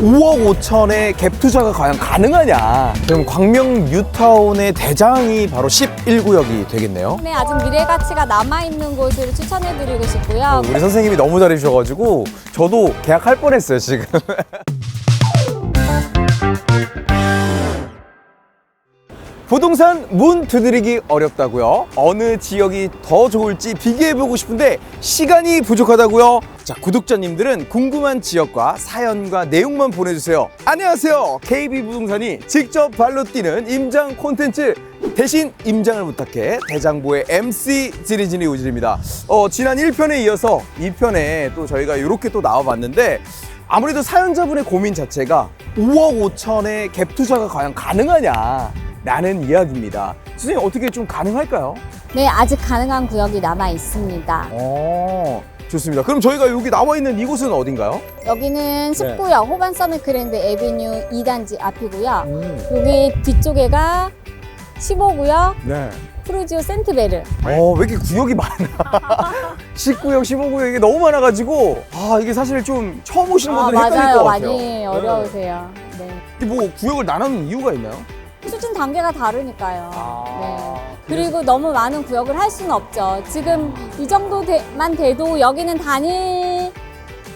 5억 5천의 갭 투자가 과연 가능하냐? 그럼 광명 뉴타운의 대장이 바로 11구역이 되겠네요. 네, 아직 미래 가치가 남아 있는 곳을 추천해 드리고 싶고요. 우리 선생님이 너무 잘해 주셔 가지고 저도 계약할 뻔했어요 지금. 부동산 문 두드리기 어렵다고요? 어느 지역이 더 좋을지 비교해보고 싶은데 시간이 부족하다고요? 자 구독자님들은 궁금한 지역과 사연과 내용만 보내주세요. 안녕하세요. KB부동산이 직접 발로 뛰는 임장 콘텐츠 대신 임장을 부탁해 대장보의 MC 지리진이 우질입니다. 어, 지난 1편에 이어서 2편에 또 저희가 이렇게 또 나와봤는데 아무래도 사연자분의 고민 자체가 5억 5천의 갭 투자가 과연 가능하냐 라는 이야기입니다. 선생님 어떻게 좀 가능할까요? 네, 아직 가능한 구역이 남아 있습니다. 어, 좋습니다. 그럼 저희가 여기 나와 있는 이곳은 어딘가요? 여기는 19역 호반 서밋 그랜드 에비뉴 2단지 앞이고요. 음. 여기 뒤쪽에가 15구역 네. 프루지오 센트베르. 어, 왜 이렇게 구역이 많아? 19역, 15구역 이게 너무 많아가지고 아 이게 사실 좀 처음 오시는 아, 분들은 헷갈릴 맞아요. 것 같아요. 많이 어려우세요. 네. 네. 뭐 구역을 나누는 이유가 있나요? 수준 단계가 다르니까요. 아, 네. 그리고 너무 많은 구역을 할 수는 없죠. 지금 이 정도만 돼도 여기는 단일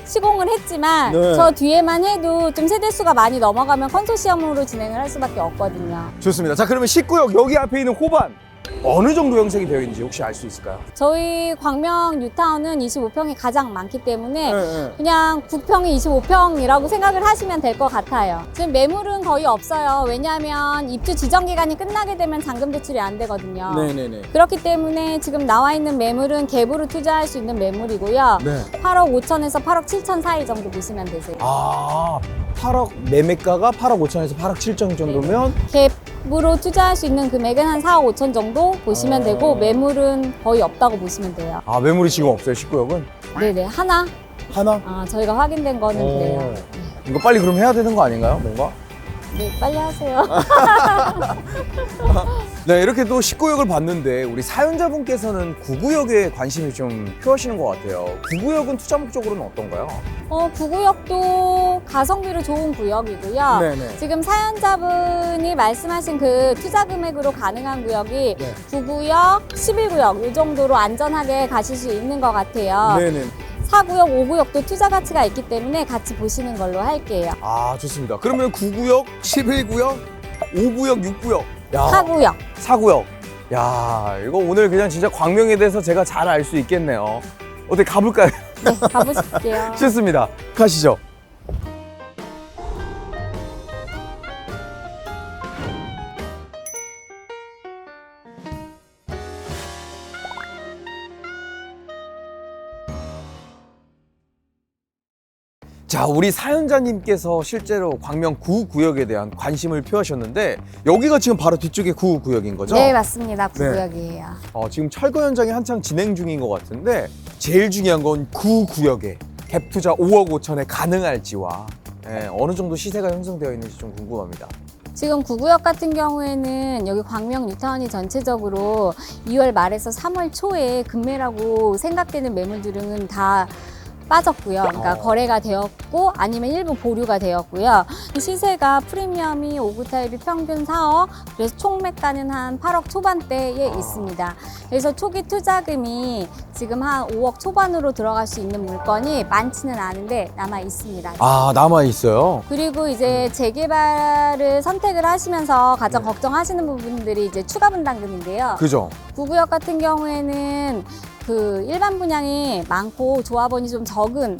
시공을 했지만 네. 저 뒤에만 해도 좀 세대수가 많이 넘어가면 컨소시엄으로 진행을 할 수밖에 없거든요. 좋습니다. 자 그러면 19역 여기 앞에 있는 호반 어느 정도 형성이 되어 있는지 혹시 알 수 있을까요? 저희 광명 뉴타운은 25평이 가장 많기 때문에 네. 그냥 9평이 25평이라고 생각을 하시면 될 것 같아요. 지금 매물은 거의 없어요. 왜냐하면 입주 지정 기간이 끝나게 되면 잔금 대출이 안 되거든요. 네네네. 그렇기 때문에 지금 나와 있는 매물은 갭으로 투자할 수 있는 매물이고요. 네. 8억 5천에서 8억 7천 사이 정도 보시면 되세요. 아 8억 매매가가 8억 5천에서 8억 7천 정도면 갭 으로 투자할 수 있는 금액은 한 4억 5천 정도 보시면 어. 되고 매물은 거의 없다고 보시면 돼요. 아 매물이 지금 없어요 19역은 네네 하나 하나. 아, 저희가 확인된 거는 어. 그래요. 이거 빨리 그럼 해야 되는 거 아닌가요? 뭔가? 네 빨리 하세요. 네 이렇게 또 19역을 봤는데 우리 사연자분께서는 9구역에 관심이 좀 표하시는 것 같아요. 9구역은 투자 목적으로는 어떤가요? 어, 구구역도 가성비로 좋은 구역이고요. 네네. 지금 사연자분이 말씀하신 그 투자 금액으로 가능한 구역이 네. 9구역, 11구역 이 정도로 안전하게 가실 수 있는 것 같아요. 네네. 4구역, 5구역도 투자 가치가 있기 때문에 같이 보시는 걸로 할게요. 아 좋습니다. 그러면 9구역, 11구역, 5구역, 6구역. 야. 4구역. 4구역. 야 이거 오늘 그냥 진짜 광명에 대해서 제가 잘 알 수 있겠네요. 어떻게 가볼까요? 네, 가보실게요. 좋습니다. 가시죠. 자, 우리 사연자님께서 실제로 광명 9구역에 대한 관심을 표하셨는데 여기가 지금 바로 뒤쪽에 9구역인 거죠? 네, 맞습니다. 9구역이에요. 어, 지금 철거 현장이 한창 진행 중인 것 같은데 제일 중요한 건 구구역에 갭 투자 5억 5천에 가능할지와 예, 어느 정도 시세가 형성되어 있는지 좀 궁금합니다. 지금 구구역 같은 경우에는 여기 광명 뉴타운이 전체적으로 2월 말에서 3월 초에 급매라고 생각되는 매물들은 다 빠졌고요. 그러니까 어. 거래가 되었고 아니면 일부 보류가 되었고요. 시세가 프리미엄이 5구 타입이 평균 4억, 그래서 총 매가는 한 8억 초반대에 아. 있습니다. 그래서 초기 투자금이 지금 한 5억 초반으로 들어갈 수 있는 물건이 많지는 않은데 남아 있습니다. 아 남아 있어요. 그리고 이제 재개발을 선택을 하시면서 가장 네. 걱정하시는 부분들이 이제 추가 분담금인데요. 그죠? 구구역 같은 경우에는 그 일반 분양이 많고 조합원이 좀 적은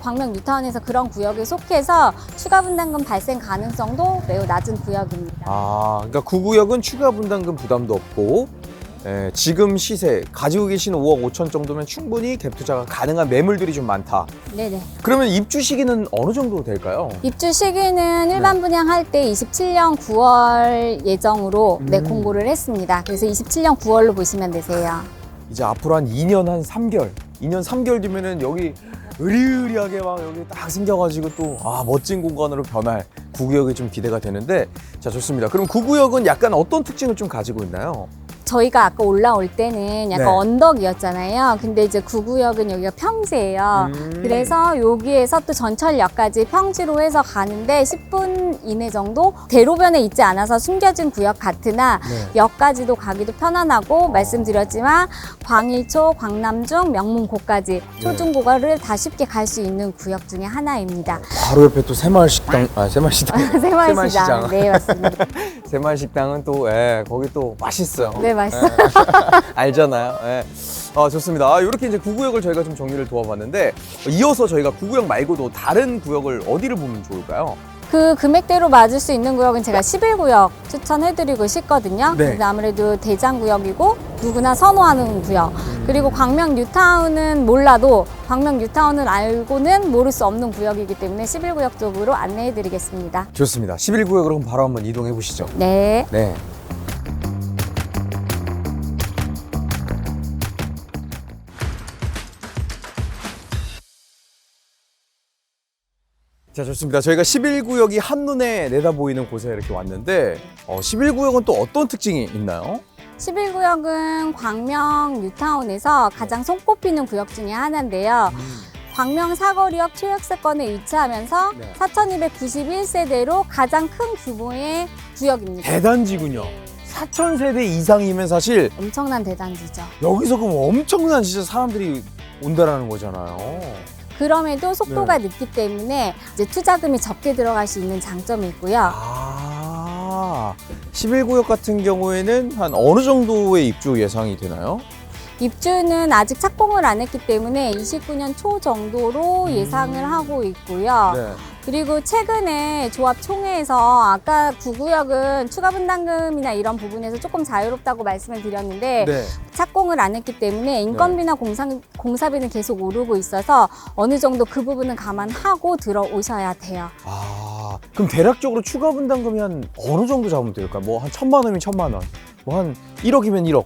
광명 뉴타운에서 그런 구역에 속해서 추가 분담금 발생 가능성도 매우 낮은 구역입니다. 아 그러니까 구구역은 추가 분담금 부담도 없고 예, 지금 시세 가지고 계신 5억 5천 정도면 충분히 갭 투자가 가능한 매물들이 좀 많다. 네네. 그러면 입주 시기는 어느 정도 될까요? 입주 시기는 네. 일반 분양할 때 27년 9월 예정으로 네, 음. 공고를 했습니다. 그래서 27년 9월로 보시면 되세요. 이제 앞으로 한 2년 한 3개월, 2년 3개월 뒤면은 여기 으리으리하게 막 여기 딱 생겨가지고 또 아 멋진 공간으로 변할 구구역이 좀 기대가 되는데 자 좋습니다. 그럼 구구역은 약간 어떤 특징을 좀 가지고 있나요? 저희가 아까 올라올 때는 약간 네. 언덕이었잖아요. 근데 이제 구구역은 여기가 평지예요. 음. 그래서 여기에서 또 전철역까지 평지로 해서 가는데 10분 이내 정도 대로변에 있지 않아서 숨겨진 구역 같으나 네. 역까지도 가기도 편안하고 말씀드렸지만 광일초, 광남중, 명문고까지 초중고가를 다 쉽게 갈 수 있는 구역 중에 하나입니다. 바로 옆에 또 새마을 식당, 아 새마을 식당, 새마을시장. 네, 맞습니다. 새마을 식당은 또 예, 거기 또 맛있어요. 네, 맛있어요. 알잖아요. 예. 아, 좋습니다. 아, 이렇게 이제 구구역을 저희가 좀 정리를 도와봤는데 이어서 저희가 구구역 말고도 다른 구역을 어디를 보면 좋을까요? 그 금액대로 맞을 수 있는 구역은 제가 11구역 추천해드리고 싶거든요. 네. 근데 아무래도 대장구역이고 누구나 선호하는 구역. 음. 그리고 광명 뉴타운은 몰라도 광명 뉴타운을 알고는 모를 수 없는 구역이기 때문에 11구역 쪽으로 안내해드리겠습니다. 좋습니다. 11구역으로 그럼 바로 한번 이동해 보시죠. 네. 네. 자, 좋습니다. 저희가 11구역이 한눈에 내다 보이는 곳에 이렇게 왔는데, 어, 11구역은 또 어떤 특징이 있나요? 11구역은 광명 뉴타운에서 가장 손꼽히는 구역 중에 하나인데요. 광명 사거리역 초역세권에 위치하면서 네. 4291세대로 가장 큰 규모의 구역입니다. 대단지군요. 4,000세대 이상이면 사실 엄청난 대단지죠. 여기서 그럼 엄청난 진짜 사람들이 온다라는 거잖아요. 그럼에도 속도가 네. 늦기 때문에 이제 투자금이 적게 들어갈 수 있는 장점이 있고요. 아, 11구역 같은 경우에는 한 어느 정도의 입주 예상이 되나요? 입주는 아직 착공을 안 했기 때문에 29년 초 정도로 예상을 하고 있고요. 네. 그리고 최근에 조합 총회에서 아까 구구역은 추가 분담금이나 이런 부분에서 조금 자유롭다고 말씀을 드렸는데 네. 착공을 안 했기 때문에 인건비나 공사, 공사비는 계속 오르고 있어서 어느 정도 그 부분은 감안하고 들어오셔야 돼요. 아, 그럼 대략적으로 추가 분담금이 한 어느 정도 잡으면 될까요? 뭐 한 천만 원이면 천만 원, 뭐 한 1억이면 1억.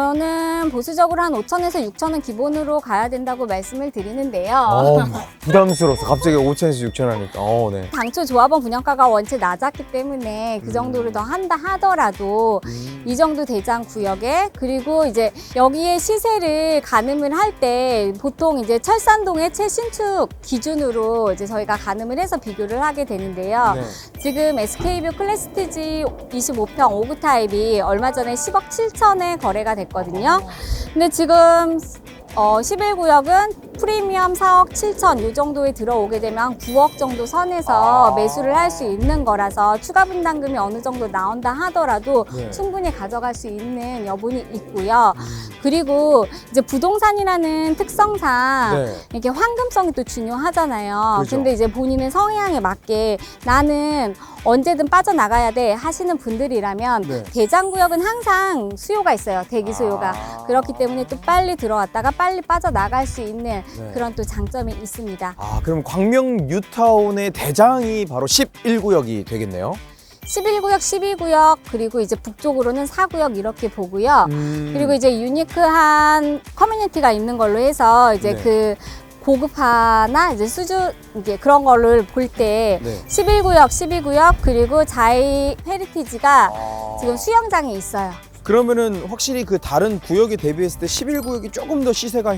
저는 보수적으로 한 5천에서 6천은 기본으로 가야 된다고 말씀을 드리는데요. 어, 부담스러워서 갑자기 5천에서 6천 하니까. 어, 네. 당초 조합원 분양가가 원체 낮았기 때문에 그 정도를 더 한다 하더라도 이 정도 대장 구역에 그리고 이제 여기에 시세를 가늠을 할 때 보통 이제 철산동의 최신축 기준으로 이제 저희가 가늠을 해서 비교를 하게 되는데요. 네. 지금 SK뷰 클래스티지 25평 5구 타입이 얼마 전에 10억 7천에 거래가 됐 거든요. 근데 지금 어, 11구역은 프리미엄 4억 7천 이 정도에 들어오게 되면 9억 정도 선에서 아. 매수를 할 수 있는 거라서 추가 분담금이 어느 정도 나온다 하더라도 네. 충분히 가져갈 수 있는 여분이 있고요. 그리고 이제 부동산이라는 특성상 네. 이게 황금성이 또 중요하잖아요. 그렇죠. 근데 이제 본인의 성향에 맞게 나는 언제든 빠져나가야 돼 하시는 분들이라면 네. 대장구역은 항상 수요가 있어요. 대기 수요가. 아. 그렇기 때문에 또 빨리 들어왔다가 빨리 빠져나갈 수 있는 네. 그런 또 장점이 있습니다. 아, 그럼 광명 뉴타운의 대장이 바로 11구역이 되겠네요. 11구역, 12구역, 그리고 이제 북쪽으로는 4구역 이렇게 보고요. 음. 그리고 이제 유니크한 커뮤니티가 있는 걸로 해서 이제 네. 그 고급화나 이제 수준 이게 그런 거를 볼 때 네. 11구역, 12구역 그리고 자이 헤리티지가 아. 지금 수영장이 있어요. 그러면은 확실히 그 다른 구역에 대비했을 때 11구역이 조금 더 시세가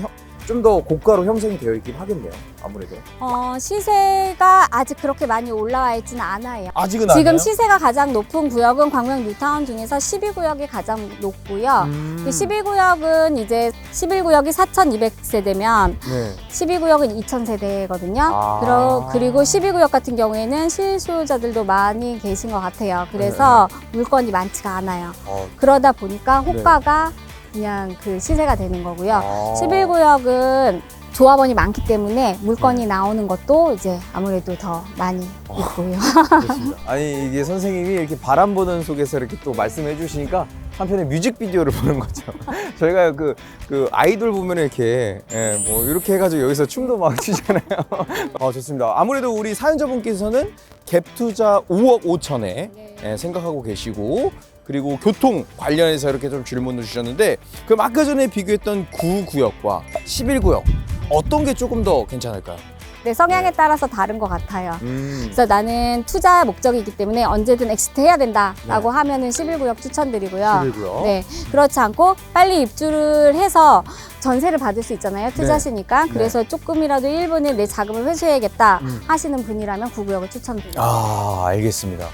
좀 더 고가로 형성이 되어 있긴 하겠네요. 아무래도. 어, 시세가 아직 그렇게 많이 올라와 있지는 않아요. 아직은 지금 아니에요? 시세가 가장 높은 구역은 광명 뉴타운 중에서 12구역이 가장 높고요. 음. 그 12구역은 이제 11구역이 4,200세대면 네. 12구역은 2,000세대거든요. 아. 그러, 그리고 12구역 같은 경우에는 실수요자들도 많이 계신 것 같아요. 그래서 물건이 많지가 않아요. 어. 그러다 보니까 네. 호가가 그냥 그 시세가 되는 거고요. 아. 11구역은 조합원이 많기 때문에 물건이 네. 나오는 것도 이제 아무래도 더 많이 있고요. 그렇습니다. 아니 이게 선생님이 이렇게 바람 보는 속에서 이렇게 또 말씀해 주시니까 한편의 뮤직비디오를 보는 거죠. 저희가 그, 그 아이돌 보면 이렇게 예, 뭐 이렇게 해가지고 여기서 춤도 막 추잖아요. 아 좋습니다. 아무래도 우리 사연자분께서는 갭 투자 5억 5천에 네. 예, 생각하고 계시고 그리고 교통 관련해서 이렇게 좀 질문을 주셨는데 그럼 아까 전에 비교했던 9구역과 11구역 어떤 게 조금 더 괜찮을까요? 내 성향에 따라서 다른 것 같아요. 음. 그래서 나는 투자 목적이기 때문에 언제든 엑시트 해야 된다라고 하면은 11구역 추천드리고요. 11구역. 네, 그렇지 않고 빨리 입주를 해서 전세를 받을 수 있잖아요. 투자시니까. 네. 그래서 조금이라도 1분에 내 자금을 회수해야겠다 음. 하시는 분이라면 9구역을 추천드립니다. 아, 알겠습니다.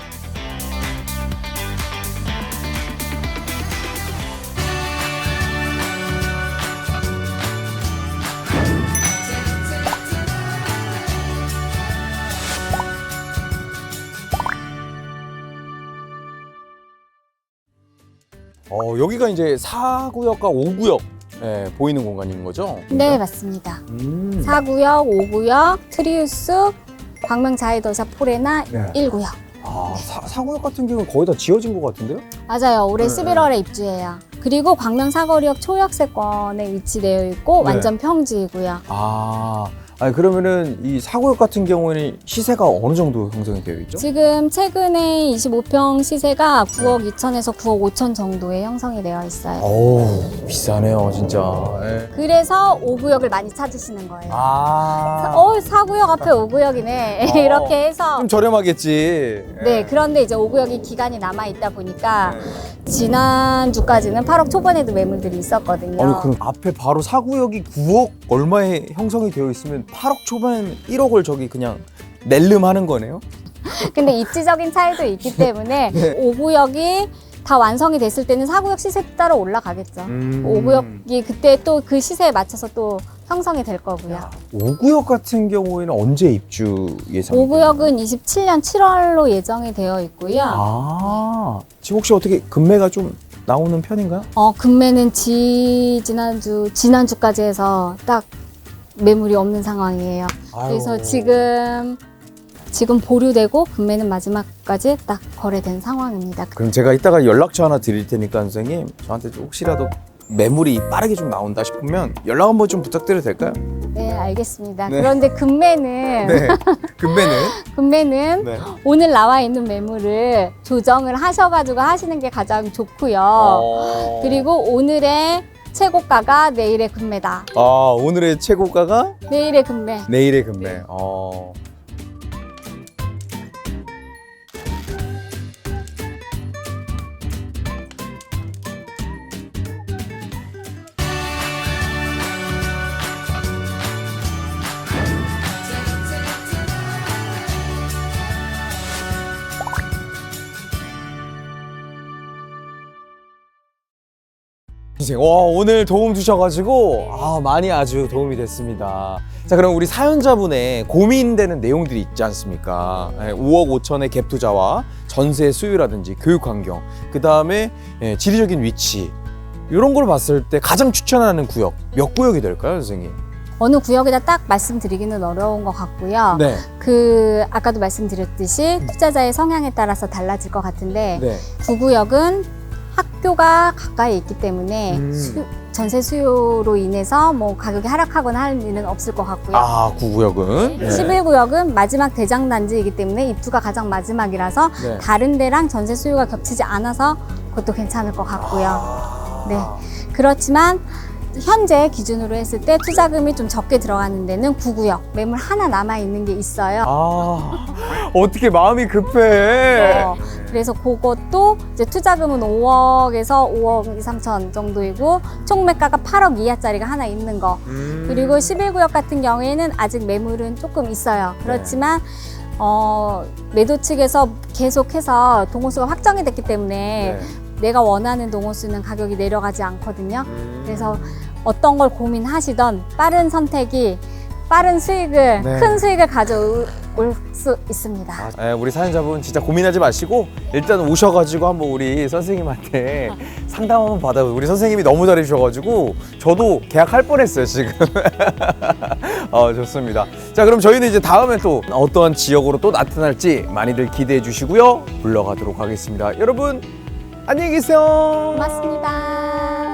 어, 여기가 이제 4구역과 5구역 예, 보이는 공간인 거죠? 네, 맞습니다. 음. 4구역, 5구역, 트리우스, 광명자이더샵 포레나 네. 1구역. 아, 사, 4구역 같은 경우는 거의 다 지어진 것 같은데요? 맞아요. 올해 네, 11월에 입주해요. 그리고 광명 사거리역 초역세권에 위치되어 있고 네. 완전 평지이고요. 아, 아니 그러면은 이 사구역 같은 경우에는 시세가 어느 정도 형성이 되어 있죠? 지금 최근에 25평 시세가 9억 2천에서 9억 5천 정도에 형성이 되어 있어요. 오, 비싸네요, 진짜. 예. 그래서 5구역을 많이 찾으시는 거예요. 아, 어, 4구역 앞에 5구역이네. 어. 이렇게 해서. 좀 저렴하겠지. 네, 그런데 이제 5구역이 기간이 남아 있다 보니까 네. 지난주까지는 8억 초반에도 매물들이 있었거든요. 아니 그럼 앞에 바로 사구역이 9억 얼마에 형성이 되어 있으면 8억 초반 1억을 저기 그냥 낼름 하는 거네요? 근데 입지적인 차이도 있기 때문에 네. 5구역이 다 완성이 됐을 때는 4구역 시세 따라 올라가겠죠. 음. 5구역이 그때 또 그 시세에 맞춰서 또 형성이 될 거고요. 5구역 같은 경우에는 언제 입주 예상? 5구역은 27년 7월로 예정이 되어 있고요. 아, 지금 혹시 어떻게 금매가 좀 나오는 편인가요? 어, 금매는 지, 지난주, 지난주까지 해서 딱 매물이 없는 상황이에요. 그래서 아유. 지금, 지금 보류되고 금매는 마지막까지 딱 거래된 상황입니다. 그럼 제가 이따가 연락처 하나 드릴 테니까 선생님 저한테 좀 혹시라도 매물이 빠르게 좀 나온다 싶으면 연락 한번 좀 부탁드려도 될까요? 네, 알겠습니다. 네. 그런데 금매는, 네. 금매는? 금매는 네. 오늘 나와 있는 매물을 조정을 하셔가지고 하시는 게 가장 좋고요. 어. 그리고 오늘의 최고가가 내일의 금매다. 아 오늘의 최고가가 내일의 금매. 내일의 금매. 어. 선생님, 와 오늘 도움 주셔가지고 아 많이 아주 도움이 됐습니다. 자 그럼 우리 사연자분의 고민되는 내용들이 있지 않습니까? 예, 5억 5천의 갭 투자와 전세 수요라든지 교육 환경, 그 다음에 예, 지리적인 위치 이런 걸 봤을 때 가장 추천하는 구역 몇 구역이 될까요, 선생님? 어느 구역이다 딱 말씀드리기는 어려운 것 같고요. 네, 그 아까도 말씀드렸듯이 투자자의 성향에 따라서 달라질 것 같은데 네. 구구역은 학교가 가까이 있기 때문에 음. 수- 전세 수요로 인해서 뭐 가격이 하락하거나 할 일은 없을 것 같고요. 아 구구역은 네. 11구역은 마지막 대장 단지이기 때문에 입주가 가장 마지막이라서 네. 다른 데랑 전세 수요가 겹치지 않아서 그것도 괜찮을 것 같고요. 아. 네. 그렇지만 현재 기준으로 했을 때 투자금이 좀 적게 들어가는 데는 구구역 매물 하나 남아 있는 게 있어요. 아 어떻게 마음이 급해? 어, 그래서 그것도 이제 투자금은 5억에서 5억 2, 3천 정도이고 총 매가가 8억 이하짜리가 하나 있는 거. 음. 그리고 11구역 같은 경우에는 아직 매물은 조금 있어요. 그렇지만 어, 매도 측에서 계속해서 동호수가 확정이 됐기 때문에 네. 내가 원하는 동호수는 가격이 내려가지 않거든요. 음. 그래서 어떤 걸 고민하시던 빠른 선택이 빠른 수익을 네. 큰 수익을 가져올 수 있습니다. 아, 예, 우리 사연자분 진짜 고민하지 마시고 일단 오셔가지고 한번 우리 선생님한테 상담 한번 받아요. 우리 선생님이 너무 잘해주셔가지고 저도 계약할 뻔했어요 지금. 어, 좋습니다. 자 그럼 저희는 이제 다음에 또 어떠한 지역으로 또 나타날지 많이들 기대해 주시고요. 불러가도록 하겠습니다. 여러분 안녕히 계세요. 고맙습니다.